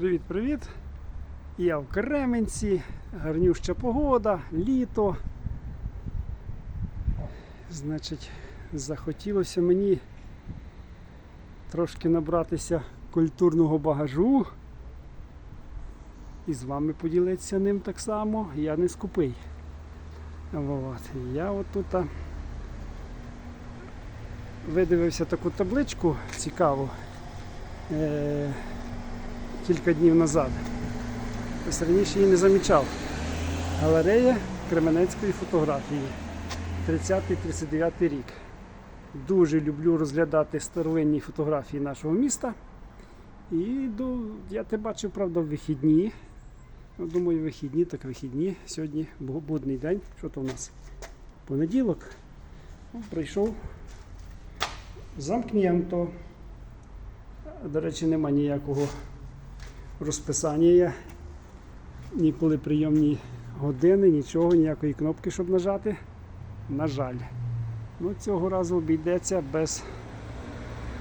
Привіт-привіт! Я в Кременці, гарнюща погода, літо. Значить, захотілося мені трошки набратися культурного багажу і з вами поділитися ним так само. Я не скупий. От. Я отут видивився таку табличку цікаву. Кілька днів назад. Ось раніше її не замічав. Галерея Кременецької фотографії. 30-39 рік. Дуже люблю розглядати старовинні фотографії нашого міста. І до, я те бачив, правда, в вихідні. Ну, Думаю, вихідні, так вихідні. Сьогодні будний день. Що то у нас? Понеділок. Ну, Прийшов. Замкнєнто. До речі, нема ніякого розписання є. Ніколи прийомні години, нічого, ніякої кнопки, щоб нажати. На жаль. Ну, цього разу обійдеться без,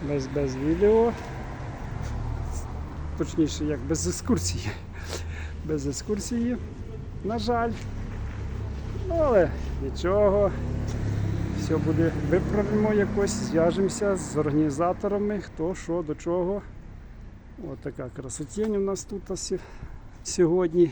без, без відео. Точніше, як без екскурсії. Без екскурсії. На жаль. Ну, Але нічого. Все буде виправимо якось, зв'яжемося з організаторами, хто що до чого. Ось така красотень у нас тут сьогодні.